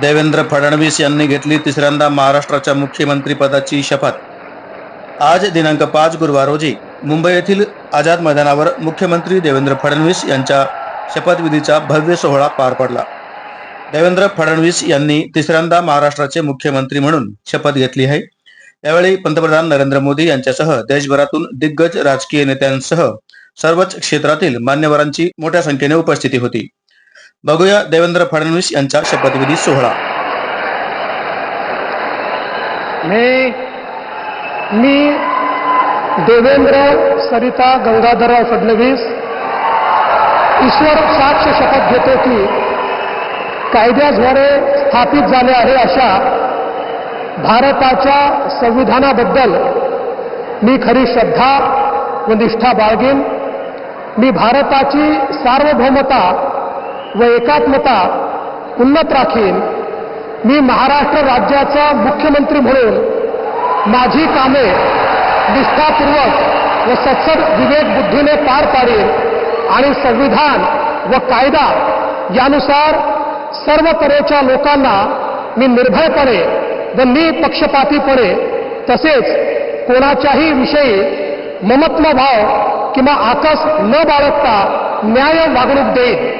देवेंद्र फडणवीस यांनी घेतली तिसऱ्यांदा महाराष्ट्राच्या मुख्यमंत्रीपदाची शपथ. आज दिनांक पाच गुरुवार रोजी मुंबई येथील आझाद मैदानावर मुख्यमंत्री देवेंद्र फडणवीस यांच्या शपथविधीचा भव्य सोहळा पार पडला. देवेंद्र फडणवीस यांनी तिसऱ्यांदा महाराष्ट्राचे मुख्यमंत्री म्हणून शपथ घेतली आहे. यावेळी पंतप्रधान नरेंद्र मोदी यांच्यासह देशभरातून दिग्गज राजकीय नेत्यांसह सर्वच क्षेत्रातील मान्यवरांची मोठ्या संख्येने उपस्थिती होती. बघूया देवेंद्र फडणवीस यांचा शपथविधी सोहळा. मी मी देवेंद्र सरिता गंगाधरराव फडणवीस ईश्वर साक्ष शपथ घेतो की कायद्याद्वारे स्थापित झाले आहे अशा भारताच्या संविधानाबद्दल मी खरी श्रद्धा व निष्ठा बाळगेन. मी भारताची सार्वभौमता व एकात्मता उन्नत राखीन. मी महाराष्ट्र राज्याचा मुख्यमंत्री म्हणून माझी कामे निष्ठापूर्वक व सत्सद विवेक बुद्धीने पार पाडेन आणि संविधान व कायदा यानुसार सर्व तऱ्हेच्या लोकांना मी निर्भयपणे व निपक्षपातीपणे तसेच कोणाच्याही विषयी ममत्व भाव किंवा आकस न बाळगता न्याय वागणूक देईन.